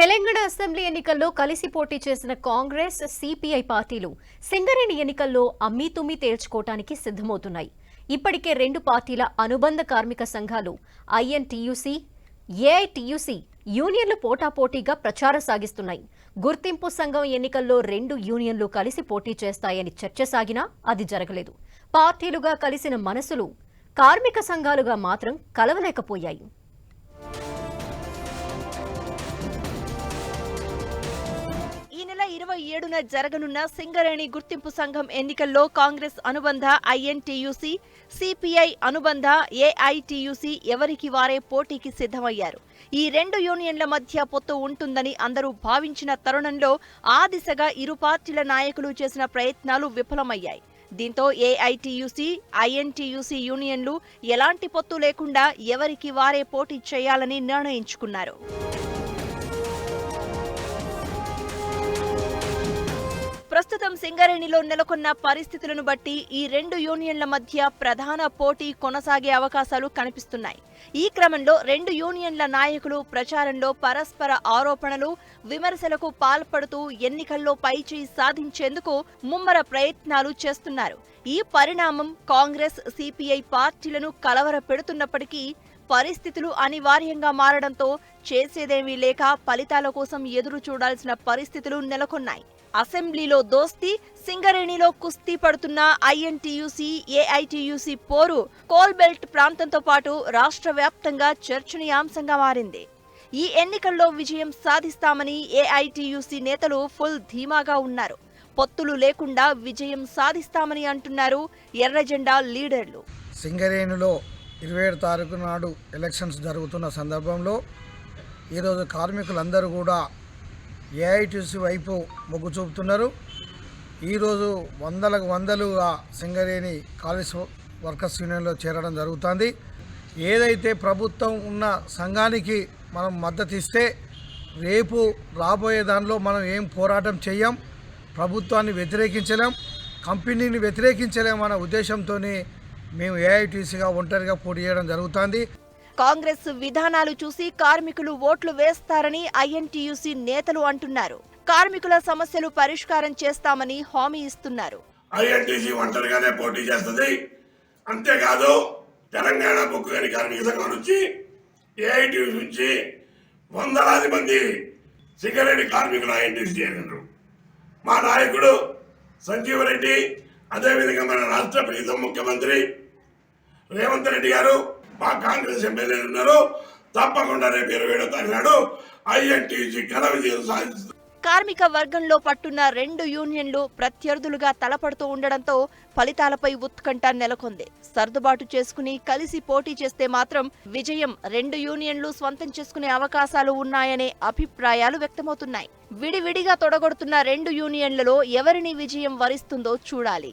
Telangana assembly ఎన్నికల్లో కలిసి పోటీ చేసిన కాంగ్రెస్ సిపిఐ పార్టీలు సింగరేణి ఎన్నికల్లో అమ్మీతుమ్మీ తేల్చుకోవటానికి సిద్ధమవుతున్నాయి. ఇప్పటికే రెండు పార్టీల అనుబంధ కార్మిక సంఘాలు ఐఎన్టీయూసీ ఏఐటీయూసీ యూనియన్లు పోటాపోటీగా ప్రచారం సాగిస్తున్నాయి. గుర్తింపు సంఘం ఎన్నికల్లో రెండు యూనియన్లు కలిసి పోటీ చేస్తాయని చర్చ సాగినా అది జరగలేదు. పార్టీలుగా కలిసిన మనసులు కార్మిక సంఘాలుగా మాత్రం కలవలేకపోయాయి. ఇరవై ఏడున జరగనున్న సింగరేణి గుర్తింపు సంఘం ఎన్నికల్లో కాంగ్రెస్ అనుబంధ ఐఎన్టీయూసీ సిపిఐ అనుబంధ ఏఐటీయూసీ ఎవరికి వారే పోటీకి సిద్ధమయ్యారు. ఈ రెండు యూనియన్ల మధ్య పొత్తు ఉంటుందని అందరూ భావించిన తరుణంలో ఆ దిశగా ఇరు పార్టీల నాయకులు చేసిన ప్రయత్నాలు విఫలమయ్యాయి. దీంతో ఏఐటీయూసీ ఐఎన్టీయూసీ యూనియన్లు ఎలాంటి పొత్తు లేకుండా ఎవరికి వారే పోటీ చేయాలని నిర్ణయించుకున్నారు. ప్రస్తుతం సింగరేణిలో నెలకొన్న పరిస్థితులను బట్టి ఈ రెండు యూనియన్ల మధ్య ప్రధాన పోటీ కొనసాగే అవకాశాలు కనిపిస్తున్నాయి. ఈ క్రమంలో రెండు యూనియన్ల నాయకులు ప్రచారంలో పరస్పర ఆరోపణలు విమర్శలకు పాల్పడుతూ ఎన్నికల్లో పైచేయి సాధించేందుకు ముమ్మర ప్రయత్నాలు చేస్తున్నారు. ఈ పరిణామం కాంగ్రెస్ సిపిఐ పార్టీలను కలవర పెడుతున్నప్పటికీ పరిస్థితులు అనివార్యంగా మారడంతో చేసేదేమీ లేక ఫలితాల కోసం ఎదురు చూడాల్సిన పరిస్థితులు నెలకొన్నాయి. అసెంబ్లీలో దోస్తీ సింగరేణిలో కుస్తీ పడుతున్న ఐఎన్టీయూసీ ఏఐటీయూసీ పోరు కోల్బెల్ట్ ప్రాంతంతో పాటు రాష్ట్ర వ్యాప్తంగా చర్చనీయాంశంగా మారింది. ఈ ఎన్నికల్లో విజయం సాధిస్తామని ఏఐటీయూసీ నేతలు ఫుల్ ధీమాగా ఉన్నారు. పొత్తులు లేకుండా విజయం సాధిస్తామని అంటున్నారు ఎర్రజెండా లీడర్లు. సింగరేణిలో ఇరవై ఏడు తారీఖు నాడు ఎలక్షన్స్ జరుగుతున్న సందర్భంలో ఈరోజు కార్మికులందరూ కూడా ఏఐటీసీ వైపు మొగ్గు చూపుతున్నారు. ఈరోజు వందలకు వందలుగా సింగరేణి కాలేజ్ వర్కర్స్ యూనియన్లో చేరడం జరుగుతుంది. ఏదైతే ప్రభుత్వం ఉన్న సంఘానికి మనం మద్దతు ఇస్తే రేపు రాబోయే దానిలో మనం ఏం పోరాటం చేయం ప్రభుత్వాన్ని వ్యతిరేకించలేం కంపెనీని వ్యతిరేకించలేం అన్న ఉద్దేశంతోనే మేము ఏఐటీసీగా ఒంటరిగా పోటీ చేయడం జరుగుతుంది. కాంగ్రెస్ విధానాలు చూసి కార్మికులు ఓట్లు వేస్తారని ఐఎన్టీయూసీ నేతలు అంటున్నారు. కార్మికుల సమస్యలు పరిష్కారం చేస్తామని హామీ ఇస్తున్నారు. ఐఎన్టీసీ ఒంటరిగానే పోటీ చేస్తుంది. అంతేకాదు తెలంగాణ బొగ్గు గని కార్మిక సంఘం నుంచి ఏఐటీ నుంచి వందలాది మంది సింగరేణి కార్మికులు ఐఎన్టీసీ చేరినారు. మా నాయకుడు సంజీవ్ రెడ్డి అదేవిధంగా మన రాష్ట్ర ప్రీతం ముఖ్యమంత్రి రేవంత్ రెడ్డి గారు మా కాంగ్రెస్ ఎమ్మెల్యేలు ఉన్నారు. తప్పకుండా రేపు ఇరవై ఏడో తారీఖు నాడు ఐఎన్టీసీ ఘన విజయం సాధిస్తుంది కార్మిక వర్గంలో పట్టున్న రెండు యూనియన్లు ప్రత్యర్థులుగా తలపడుతూ ఉండడంతో ఫలితాలపై ఉత్కంఠ నెలకొంది. సర్దుబాటు చేసుకుని కలిసి పోటీ చేస్తే మాత్రం విజయం రెండు యూనియన్లు స్వంతం చేసుకునే అవకాశాలు ఉన్నాయనే అభిప్రాయాలు వ్యక్తమవుతున్నాయి. విడివిడిగా తొడగొడుతున్న రెండు యూనియన్లలో ఎవరిని విజయం వరిస్తుందో చూడాలి.